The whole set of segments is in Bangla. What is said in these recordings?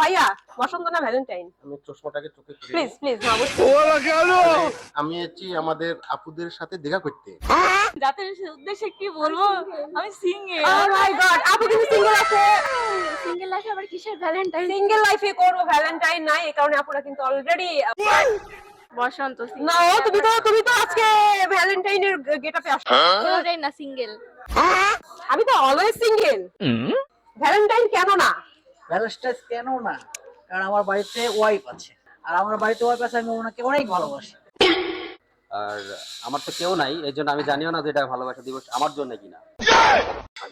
ভাইয়া বসন্ত না ভ্যালেন্টাইন আমি চশমাটাকে চোখে প্লিজ নিই। প্লিজ অবশ্যই। আমি এসেছি আমাদের আপুদের সাথে দেখা করতে। উদ্দেশ্যে কি বলব? আমি সিঙ্গেল ও মাই গড আপু কিন্তু সিঙ্গেল আছে। সিঙ্গেল লাইফে আবার কিসের ভ্যালেন্টাইন সিঙ্গেল লাইফে করব ভ্যালেন্টাইন নাই এই কারণে আপুরা কিন্তু অলরেডি বসন্ত না ও তুমি তো তুমি তো আজকে ভ্যালেন্টাইনের গেটআপে আসছো না সিঙ্গেল আমি তো অলওয়েজ সিঙ্গেল ভ্যালেন্টাইন কেন না? ভ্যালেন্টাইন্স কেন না? কারণ আমার বাড়িতে ওয়াইফ আছে। আর আমার বাড়িতে ওয়াইফ আছে আমি ওনাকে অনেক ভালোবাসি। আর আমার তো কেউ নাই এই জন্য আমি জানিও না যে এটা ভালোবাসা দিবস আমার জন্য কিনা।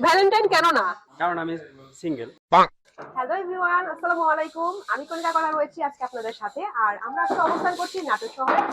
ভ্যালেন্টাইন কেন না? কারণ আমি সিঙ্গেল হ্যালো এভরিওয়ান, আসসালামু আলাইকুম। আমি করা রয়েছি আজকে আপনাদের সাথে, আর আমরা আজকে অবস্থান করছি শহরের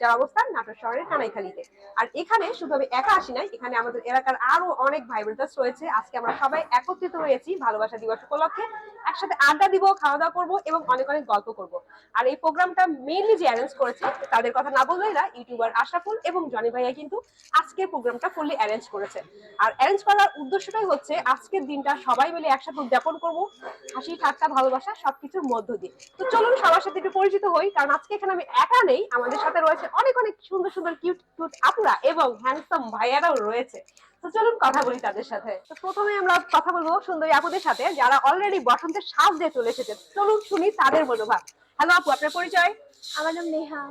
যার অবস্থান শহরের কানাইখালীতে। আর এখানে শুধু আমি একা আসি নাই, এখানে আমাদের এলাকার আরও অনেক ভাই রয়েছে। আজকে আমরা সবাই একত্রিত হয়েছি ভালোবাসা দিবস উপলক্ষে। একসাথে আড্ডা দিব খাওয়া দাওয়া করব এবং অনেক অনেক গল্প করব। আর এই প্রোগ্রামটা মেইনলি যে অ্যারেঞ্জ করেছে, তাদের কথা না বললেই না, ইউটিউবার আশরাফুল এবং জনি ভাইয়া কিন্তু আজকের প্রোগ্রামটা ফুললি অ্যারেঞ্জ করেছে। আর অ্যারেঞ্জ করার উদ্দেশ্যটাই হচ্ছে, আজকের দিনটা সবাই মিলে একসাথে উদযাপন করব হাসি ঠাট্টা ভালোবাসা সবকিছুর মধ্য দিয়ে। তো চলুন সবার সাথে একটু পরিচিত হই কারণ আজকে এখানে আমি একা নেই আমাদের সাথে রয়েছে অনেক অনেক সুন্দর সুন্দর কিউট কিউট আপুরা এবং হ্যান্ডসাম ভাইয়ারাও রয়েছে। তো চলুন কথা বলি তাদের সাথে। তো প্রথমে আমরা কথা বলব সুন্দরী আপুদের সাথে যারা অলরেডি বসন্তের সাজ দিয়ে চলে এসেছে। চলুন শুনি তাদের মনোভাব। হ্যালো আপু আপনার পরিচয়? আমার নাম নেহা।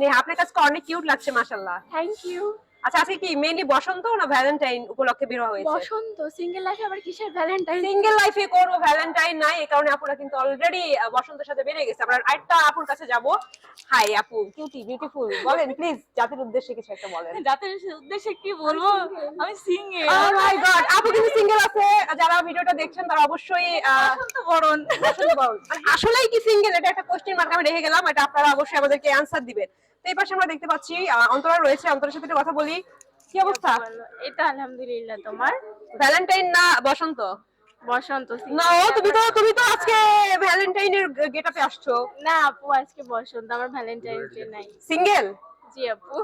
নেহা আপনার কাছে অনেক কিউট লাগছে মাশাল্লাহ থ্যাংক ইউ আচ্ছা আজকে কি মেইনলি বসন্ত না ভ্যালেন্টাইন উপলক্ষে বের হয়েছে? বসন্ত সিঙ্গেল লাইফে আবার কিসের ভ্যালেন্টাইন সিঙ্গেল লাইফে করব ভ্যালেন্টাইন নাই এই কারণে আপুরা কিন্তু অলরেডি বসন্তের সাথে বেড়ে গেছে। আমরা আরেকটা আপুর কাছে যাব। হাই আপু কিউটি বিউটিফুল বলেন প্লিজ জাতির উদ্দেশ্যে কিছু একটা বলেন। জাতির উদ্দেশ্যে কি বলব? আমি সিঙ্গেল ও মাই গড আপু কিন্তু সিঙ্গেল আছে। যারা ভিডিওটা দেখছেন তারা অবশ্যই আহ, বরণ। বসন্ত বরণ। মানে আসলেই কি সিঙ্গেল এটা একটা কোশ্চেন মার্ক আমি রেখে গেলাম এটা আপনারা অবশ্যই আমাদেরকে অ্যান্সার দিবেন। তো এই পাশে আমরা দেখতে পাচ্ছি অন্তরা রয়েছে। অন্তরের সাথে কথা বলি। কি অবস্থা? এটা আলহামদুলিল্লাহ তোমার। ভ্যালেন্টাইন না বসন্ত? বসন্ত না তুমি তো তুমি তো আজকে ভ্যালেন্টাইনের গেটআপে আসছো। না আপু আজকে বসন্ত আমার ভ্যালেন্টাইন্স ডে নাই। সিঙ্গেল জি আপু।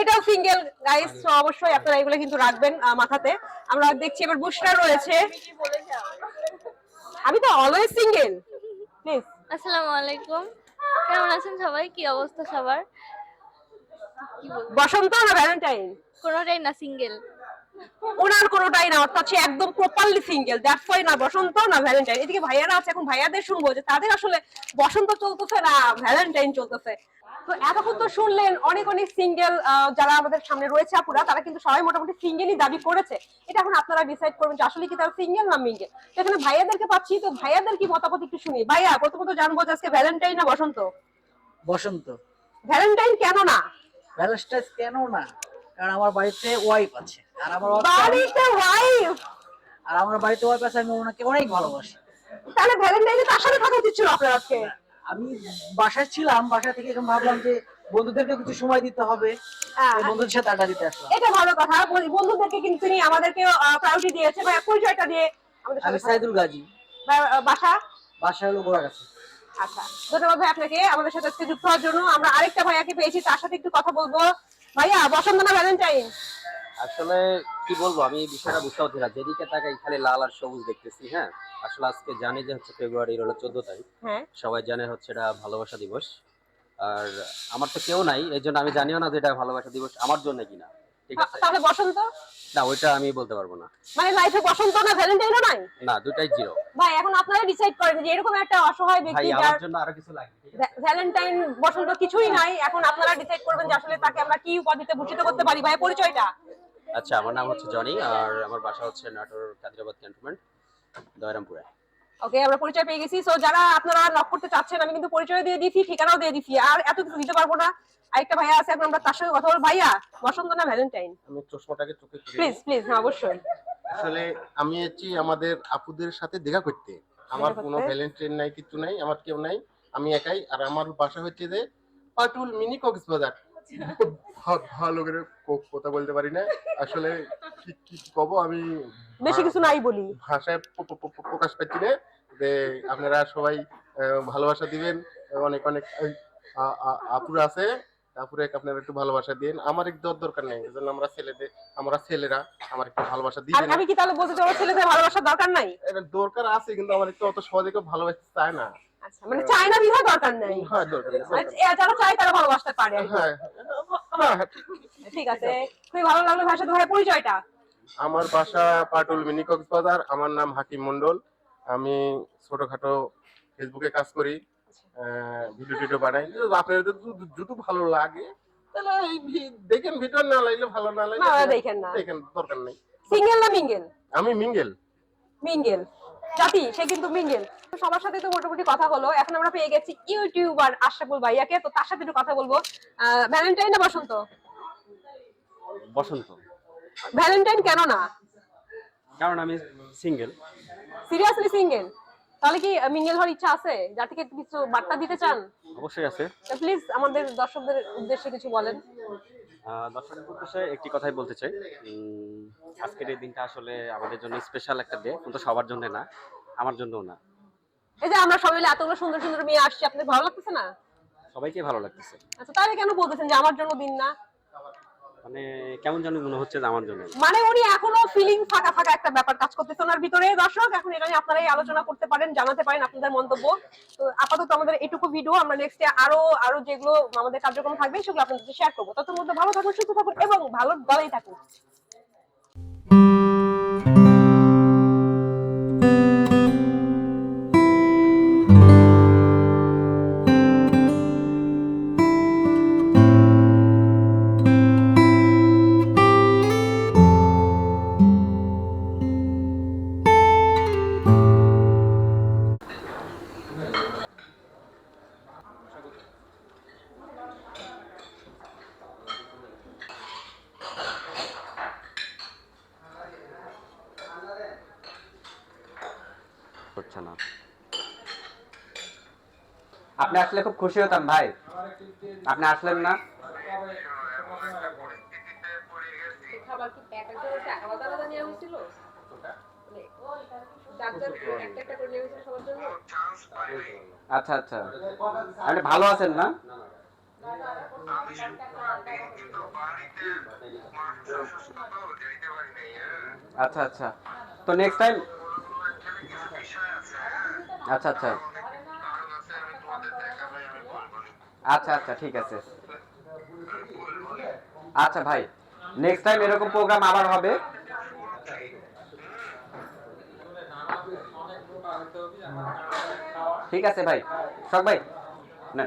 এটাও সিঙ্গেল গাইস তো অবশ্যই আপনারা এগুলো কিন্তু রাখবেন মাথাতে। আমরা দেখছি এবার বুস্টার রয়েছে। আমি তো অলওয়েজ সিঙ্গেল প্লিজ আসসালামু আলাইকুম। কেমন আছেন সবাই? কি অবস্থা সবার? বসন্ত না ভ্যালেন্টাইন কোনোটাই না সিঙ্গেল ওনার কোনোটাই না অর্থাৎ সে একদম প্রপারলি সিঙ্গেল দ্যাটস ওয়াই না বসন্ত না ভ্যালেন্টাইন এদিকে ভাইয়ারা আছে এখন ভাইয়াদের শুনব যে তাদের আসলে বসন্ত চলতেছে না ভ্যালেন্টাইন চলতেছে। তো এতক্ষণ তো শুনলেন অনেক অনেক সিঙ্গেল যারা আমাদের সামনে রয়েছে আপুরা তারা কিন্তু সবাই মোটামুটি সিঙ্গেলই দাবি করেছে। এটা এখন আপনারা ডিসাইড করবেন যে আসলে কি তারা সিঙ্গেল না মিঙ্গেল তো এখানে ভাইয়াদেরকে পাচ্ছি তো ভাইয়াদের কি মতামত একটু শুনি। ভাইয়া প্রথমত জানব যে আজকে ভ্যালেন্টাইন না বসন্ত? বসন্ত। ভ্যালেন্টাইন কেন না? ভ্যালেন্টাইন্স কেন না? কারণ আমার বাড়িতে ওয়াইফ আছে। আর আমার বাড়িতে ওয়াইফ আর আমার বাড়িতে ওয়াইফ আছে আমি ওনাকে অনেক ভালোবাসি। তাহলে ভ্যালেন্টাইনে তার সাথে থাকা উচিত ছিল আপনার আজকে? আমি বাসায় ছিলাম বাসা থেকে এখন ভাবলাম যে বন্ধুদেরকে কিছু সময় দিতে হবে। হ্যাঁ। বন্ধুদের সাথে আড্ডা দিতে আসলাম। এটা ভালো কথা। বন্ধুদেরকে কিন্তু আমাদেরকে প্রায়োরিটি দিয়েছে। বা পরিচয়টা দিয়ে আমি সাইদুল গাজী। বাসা? বাসা হলো গোড়া আচ্ছা ধন্যবাদ ভাই আপনাকে আমাদের সাথে আজকে যুক্ত হওয়ার জন্য। আমরা আরেকটা ভাইয়াকে পেয়েছি তার সাথে একটু কথা বলব। ভাইয়া বসন্ত না ভ্যালেন্টাইন আসলে কি বলব আমি বিষয়টা বুঝতে পারছি না। যেদিকে তাকাই খালি লাল আর সবুজ দেখতেছি হ্যাঁ? আসলে আজকে জানি যে হচ্ছে ফেব্রুয়ারির হলো চোদ্দ তারিখ। হ্যাঁ। সবাই জানে হচ্ছে এটা ভালোবাসা দিবস। আর আমার তো কেউ নাই এই জন্য আমি জানিও না যে এটা ভালোবাসা দিবস আমার জন্য কিনা। ঠিক আছে? তাহলে বসন্ত? না ওইটা আমি বলতে পারব না। মানে লাইফে বসন্ত না ভ্যালেন্টাইনও নাই? না দুটাই জিরো ভাই এখন আপনারা ডিসাইড করেন যে এরকম একটা অসহায় ভাই ব্যক্তি আমার যার জন্য আরও কিছু লাগে ভ্যালেন্টাইন বসন্ত কিছুই নাই এখন আপনারা ডিসাইড করবেন যে আসলে তাকে আমরা কি উপাধিতে ভূষিত করতে পারি ভাই পরিচয়টা। আচ্ছা আমার নাম হচ্ছে জনি আর আমার বাসা হচ্ছে নাটোর কাদিরাবাদ ক্যান্টনমেন্ট দয়রামপুরে। ওকে আমরা পরিচয় পেয়ে গেছি। সো যারা আপনারা নক করতে চাচ্ছেন আমি কিন্তু পরিচয় দিয়ে দিছি ঠিকানাও দিয়ে দিছি আর এত কিছু দিতে পারব না। আরেকটা ভাইয়া আছে এখন আমরা তার সঙ্গে কথা বলব। ভাইয়া বসন্ত না ভ্যালেন্টাইন আমি চশমাটাকে চোখে প্লিজ প্লিজ হ্যাঁ অবশ্যই। আসলে আমি এসেছি আমাদের আপুদের সাথে দেখা করতে। আমার কোনো? ভ্যালেন্টাইন নাই কিছু নাই আমার কেউ নাই। আমি একাই আর আমার বাসা হচ্ছে যে পাটুল মিনি কক্সবাজার। ভা- ভালো করে কথা বলতে পারি না। আসলে কি কি কব আমি বেশি কিছু নাই বলি। ভাষায় প্রকাশ পাচ্ছি না যে আপনারা সবাই ভালোবাসা দিবেন অনেক অনেক আপুরা আছে তারপরে আপনারা একটু ভালোবাসা দিন। আমার একটু দরকার নেই এই জন্য আমরা ছেলেদের আমরা ছেলেরা আমার একটু ভালোবাসা দিবেন আমি কি তাহলে বলতে চাই ছেলেদের ভালোবাসার দরকার নাই? দরকার আছে কিন্তু আমার একটু অত সহজে কেউ ভালোবাসতে চায় না। আচ্ছা মানে চায় না বিধায় দরকার নাই। হ্যাঁ দরকার আচ্ছা। এ যারা চায় তারা ভালোবাসতে পারে হ্যাঁ। হ্যাঁ, ঠিক। আছে খুবই ভালো লাগল ভাষা তো পরিচয়টা। আমার বাসা পাটুল মিনি কক্সবাজার আমার নাম হাকিম মন্ডল আমি ছোটখাটো ফেসবুকে কাজ করি ভিডিও টিডিও বানাই। যদি আপনাদের যদি- ভালো লাগে তাহলে দেখেন ভিডিও না লাগলে ভালো না লাগলে না, দেখেন। না। দেখেন দরকার নেই। সিঙ্গেল না মিঙ্গেল আমি মিঙ্গেল মিঙ্গেল জাতি সে কিন্তু মিঙ্গেল সবার সাথে তো মোটামুটি কথা হলো। এখন আমরা পেয়ে গেছি ইউটিউবার আশরাফুল ভাইয়াকে। তো তার সাথে একটু কথা বলব। ভ্যালেন্টাইন না বসন্ত। বসন্ত। ভ্যালেন্টাইন কেন না? কারণ আমি সিঙ্গেল সিরিয়াসলি সিঙ্গেল তাহলে কি মিঙ্গেল হওয়ার ইচ্ছা আছে? যার থেকে কিছু বার্তা দিতে চান? অবশ্যই আছে। প্লিজ আমাদের দর্শকদের উদ্দেশ্যে কিছু বলেন। আহ, দর্শকের উদ্দেশ্যে একটি কথাই বলতে চাই। আজকের এই দিনটা আসলে আমাদের জন্য স্পেশাল একটা ডে কিন্তু সবার জন্য না আমার জন্যও না। এই যে আমরা সবাই মিলে এতগুলো সুন্দর সুন্দর মেয়ে আসছি আপনাদের ভালো লাগতেছে না? সবাইকে ভালো লাগতেছে। আচ্ছা তাহলে কেন বলতেছেন যে আমার জন্য দিন না? মানে কেমন যেন মনে হচ্ছে আমার জন্য। মানে উনি এখনও ফিলিং ফাঁকা ফাঁকা একটা ব্যাপার কাজ করতেছে ওনার ভিতরে। দর্শক এখন আপনারাই আলোচনা করতে পারেন জানাতে পারেন আপনাদের মন্তব্য। তো আপাতত আমাদের এটুকু ভিডিও আমরা নেক্সটে আরও আরও যেগুলো আমাদের কার্যক্রম থাকবে সেগুলো আপনাদের শেয়ার করব। তত মধ্যে ভালো থাকুন সুস্থ থাকুন এবং ভালো গলাই থাকুন। হচ্ছে না। আপনি আসলে খুব খুশি হতাম ভাই। আপনি আসলেন না? আচ্ছা আচ্ছা। আপনি ভালো আছেন না? আচ্ছা আচ্ছা। তো নেক্সট টাইম আচ্ছা আচ্ছা। আচ্ছা আচ্ছা ঠিক আছে। আচ্ছা ভাই নেক্সট টাইম এরকম প্রোগ্রাম আবার হবে। ঠিক আছে, ভাই। শখ, ভাই না